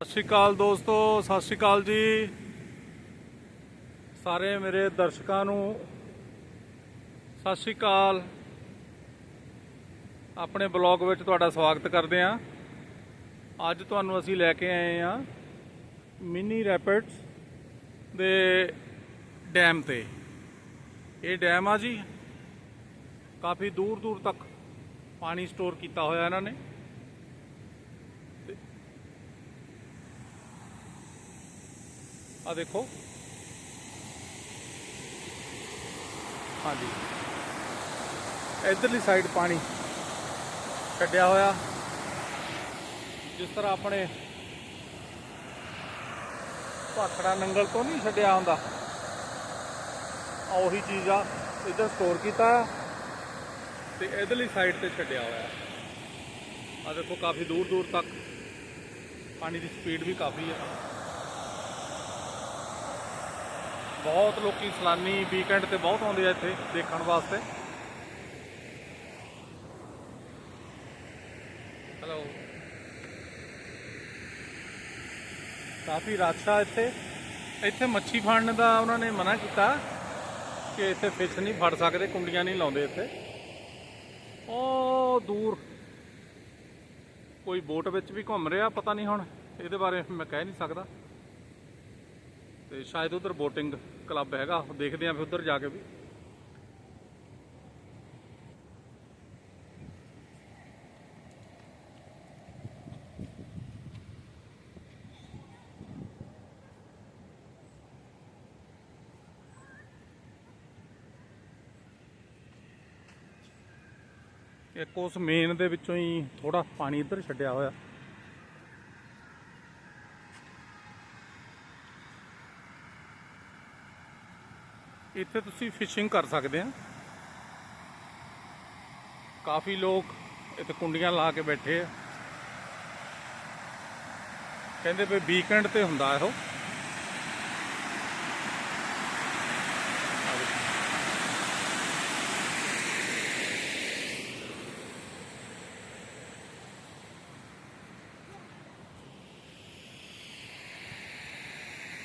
ਸਤਿ ਸ਼੍ਰੀ ਅਕਾਲ ਦੋਸਤੋ, ਸਤਿ ਸ਼੍ਰੀ ਅਕਾਲ ਜੀ। ਸਾਰੇ ਮੇਰੇ ਦਰਸ਼ਕਾਂ ਨੂੰ ਸਤਿ ਸ਼੍ਰੀ ਅਕਾਲ। ਆਪਣੇ ਬਲੌਗ ਵਿੱਚ ਤੁਹਾਡਾ ਸਵਾਗਤ ਕਰਦੇ ਹਾਂ। ਅੱਜ ਤੁਹਾਨੂੰ ਅਸੀਂ ਲੈ ਕੇ ਆਏ ਹਾਂ ਮਿਨੀ ਰੈਪਿਡਸ ਦੇ ਡੈਮ ਤੇ। ਇਹ ਡੈਮ ਆ ਜੀ। ਕਾਫੀ ਦੂਰ ਦੂਰ ਤੱਕ ਪਾਣੀ ਸਟੋਰ ਕੀਤਾ ਹੋਇਆ ਇਹਨਾਂ ਨੇ। ਆ ਦੇਖੋ। ਹਾਂਜੀ। ਇਧਰਲੀ ਸਾਈਡ ਪਾਣੀ ਛੱਡਿਆ ਹੋਇਆ। ਜਿਸ ਤਰ੍ਹਾਂ ਆਪਣੇ ਭਾਖੜਾ ਨੰਗਲ ਤੋਂ ਨਹੀਂ ਛੱਡਿਆ ਹੁੰਦਾ। ਆ ਉਹੀ ਚੀਜ਼ ਆ, ਇੱਧਰ ਸਟੋਰ ਕੀਤਾ ਆ ਤੇ ਇਧਰਲੀ ਸਾਈਡ ਤੇ ਛੱਡਿਆ ਹੋਇਆ। ਆ ਦੇਖੋ, ਕਾਫੀ ਦੂਰ ਦੂਰ ਤੱਕ ਪਾਣੀ ਦੀ ਸਪੀਡ ਵੀ ਕਾਫੀ ਹੈ ਬਹੁਤ ਲੋਕੀ ਸਲਾਨੀ ਵੀਕਐਂਡ ਤੇ ਬਹੁਤ ਆਉਂਦੇ ਆ ਇੱਥੇ ਦੇਖਣ ਵਾਸਤੇ। ਹੈਲੋ ਕਾਫੀ ਰਾਛਾ ਇੱਥੇ। ਇੱਥੇ ਮੱਛੀ ਫੜਨ ਦਾ ਉਹਨਾਂ ਨੇ ਮਨਾ ਕੀਤਾ ਕਿ ਇੱਥੇ ਫਿਸ਼ ਨਹੀਂ ਫੜ ਸਕਦੇ, ਕੁੰਡੀਆਂ ਨਹੀਂ ਲਾਉਂਦੇ ਇੱਥੇ। ਉਹ ਦੂਰ। ਕੋਈ ਬੋਟ ਵਿੱਚ ਵੀ ਘੁੰਮ ਰਿਹਾ, ਪਤਾ ਨਹੀਂ ਹੁਣ ਇਹਦੇ ਬਾਰੇ ਮੈਂ ਕਹਿ ਨਹੀਂ ਸਕਦਾ। ਤੇ ਸ਼ਾਇਦ ਉਧਰ ਬੋਟਿੰਗ ਕਲੱਬ ਹੈਗਾ ਦੇਖਦੇ ਆਂ ਫਿਰ ਉਧਰ ਜਾ ਕੇ ਵੀ। ਇੱਕ ਉਸ ਮੇਨ ਦੇ ਵਿੱਚੋਂ ਹੀ ਥੋੜਾ ਪਾਣੀ ਇੱਧਰ ਛੱਡਿਆ ਹੋਇਆ। ਇੱਥੇ ਤੁਸੀਂ ਫਿਸ਼ਿੰਗ ਕਰ ਸਕਦੇ ਆ। ਕਾਫੀ ਲੋਕ ਇੱਥੇ ਕੁੰਡੀਆਂ ਲਾ ਕੇ ਬੈਠੇ ਆ। ਕਹਿੰਦੇ ਵੀ ਵੀਕਐਂਡ ਤੇ ਹੁੰਦਾ ਇਹੋ।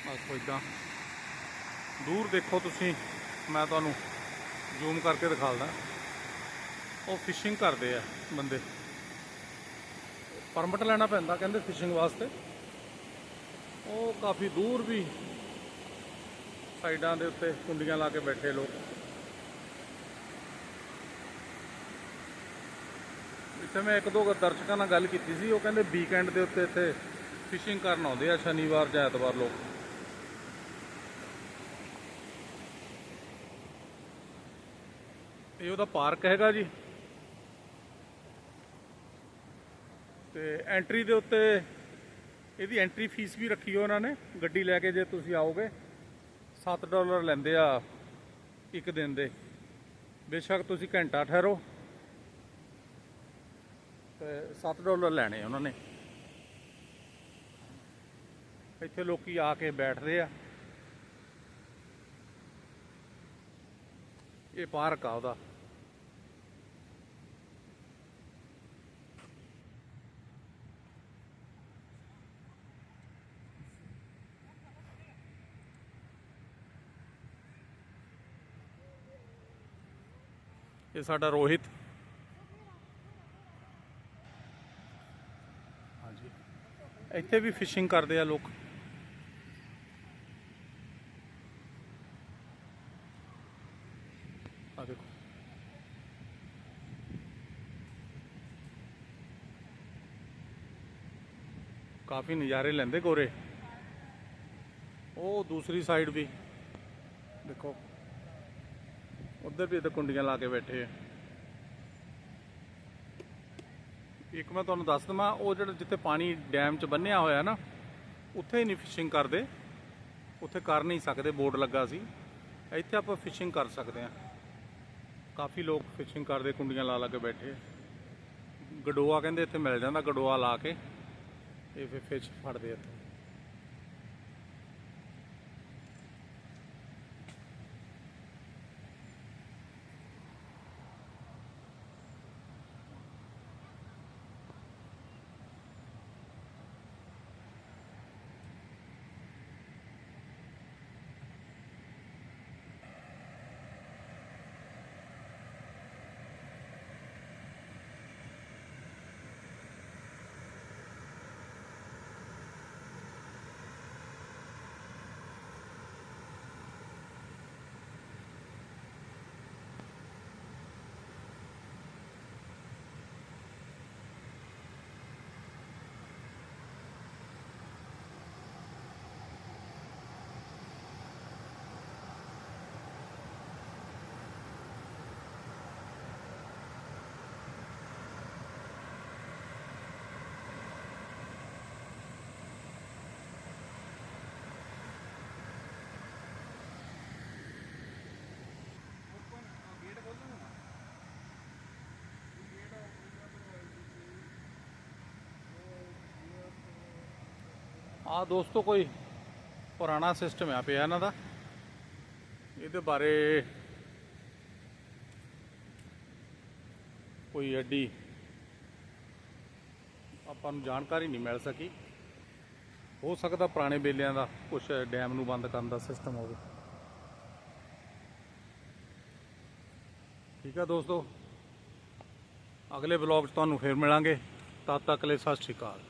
ਬਸ ਇਦਾਂ ਦੂਰ ਦੇਖੋ ਤੁਸੀਂ, ਮੈਂ ਤੁਹਾਨੂੰ ਜ਼ੂਮ ਕਰਕੇ ਦਿਖਾਲਦਾ। ਉਹ ਫਿਸ਼ਿੰਗ ਕਰਦੇ ਆ ਬੰਦੇ। ਪਰਮਿਟ ਲੈਣਾ ਪੈਂਦਾ ਕਹਿੰਦੇ ਫਿਸ਼ਿੰਗ ਵਾਸਤੇ। ਉਹ ਕਾਫੀ ਦੂਰ ਵੀ ਸਾਈਡਾਂ ਦੇ ਉੱਤੇ ਕੁੰਡੀਆਂ ਲਾ ਕੇ ਬੈਠੇ ਲੋਕ। ਇੱਥੇ ਮੈਂ ਇੱਕ ਦੋ ਦਰਸ਼ਕਾਂ ਨਾਲ ਗੱਲ ਕੀਤੀ ਸੀ, ਉਹ ਕਹਿੰਦੇ ਵੀਕਐਂਡ ਦੇ ਉੱਤੇ ਇੱਥੇ ਫਿਸ਼ਿੰਗ ਕਰਨ ਆਉਂਦੇ ਆ, ਸ਼ਨੀਵਾਰ ਜਾਂ ਐਤਵਾਰ ਲੋਕ। ਇਹ ਉਹਦਾ ਪਾਰਕ ਹੈਗਾ ਜੀ। ਤੇ ਐਂਟਰੀ ਦੇ ਉੱਤੇ ਇਹਦੀ ਐਂਟਰੀ ਫੀਸ ਵੀ ਰੱਖੀ ਹੋ ਉਹਨਾਂ ਨੇ। ਗੱਡੀ ਲੈ ਕੇ ਜੇ ਤੁਸੀਂ ਆਓਗੇ 7 ਡਾਲਰ ਲੈਂਦੇ ਆ ਇੱਕ ਦਿਨ ਦੇ। ਬੇਸ਼ੱਕ ਤੁਸੀਂ ਘੰਟਾ ਠਹਿਰੋ। ਤੇ 7 ਡਾਲਰ ਲੈਣੇ ਆ ਉਹਨਾਂ ਨੇ। ਇੱਥੇ ਲੋਕੀ ਆ ਕੇ ਬੈਠਦੇ ਆ। ਇਹ ਪਾਰਕ ਆ ਉਹਦਾ। ਇਹ ਸਾਡਾ ਰੋਹਿਤ। ਹਾਂਜੀ। ਇੱਥੇ ਵੀ ਫਿਸ਼ਿੰਗ ਕਰਦੇ ਆ ਲੋਕ ਆ ਦੇਖੋ ਕਾਫੀ ਨਜ਼ਾਰੇ ਲੈਂਦੇ ਗੋਰੇ। ਉਹ ਦੂਸਰੀ ਸਾਈਡ ਵੀ। ਦੇਖੋ। ਉਧਰ ਵੀ ਤੇ ਕੁੰਡੀਆਂ ਲਾ ਕੇ ਬੈਠੇ ਆ। ਇੱਕ ਮੈਂ ਤੁਹਾਨੂੰ ਦੱਸ ਦਵਾਂ, ਉਹ ਜਿਹੜਾ ਜਿੱਥੇ ਪਾਣੀ ਡੈਮ 'ਚ ਬੰਨਿਆ ਹੋਇਆ ਨਾ, ਉੱਥੇ ਹੀ ਨਹੀਂ ਫਿਸ਼ਿੰਗ ਕਰਦੇ। ਉੱਥੇ ਕਰ ਨਹੀਂ ਸਕਦੇ, ਬੋਰਡ ਲੱਗਾ ਸੀ। ਇੱਥੇ ਆਪਾਂ ਫਿਸ਼ਿੰਗ ਕਰ ਸਕਦੇ ਆ ਕਾਫੀ ਲੋਕ ਫਿਸ਼ਿੰਗ ਕਰਦੇ, ਕੁੰਡੀਆਂ ਲਾ ਲਾ ਕੇ ਬੈਠੇ ਗਡੋਆ ਕਹਿੰਦੇ ਇੱਥੇ ਮਿਲ ਜਾਂਦਾ, ਗਡੋਆ ਲਾ ਕੇ। ਇਹ ਫਿਰ ਫਿਸ਼ ਫੜਦੇ ਆ ਦੋਸਤੋ, ਕੋਈ ਪੁਰਾਣਾ ਸਿਸਟਮ ਆ ਪਿਆ ਇਹਨਾਂ ਦਾ। ਇਹਦੇ ਬਾਰੇ ਕੋਈ ਐਡੀ ਆਪਾਂ ਨੂੰ ਜਾਣਕਾਰੀ ਨਹੀਂ ਮਿਲ ਸਕੀ। ਹੋ ਸਕਦਾ ਪੁਰਾਣੇ ਬੇਲਿਆਂ ਦਾ ਕੁਝ ਡੈਮ ਨੂੰ ਬੰਦ ਕਰਨ ਦਾ ਸਿਸਟਮ ਹੋਵੇ। ਠੀਕ ਆ ਦੋਸਤੋ। ਅਗਲੇ ਵਲੌਗ 'ਚ ਤੁਹਾਨੂੰ ਫੇਰ ਮਿਲਾਂਗੇ। ਤਦ ਤੱਕ ਲਈ ਸਤਿ ਸ਼੍ਰੀ ਅਕਾਲ।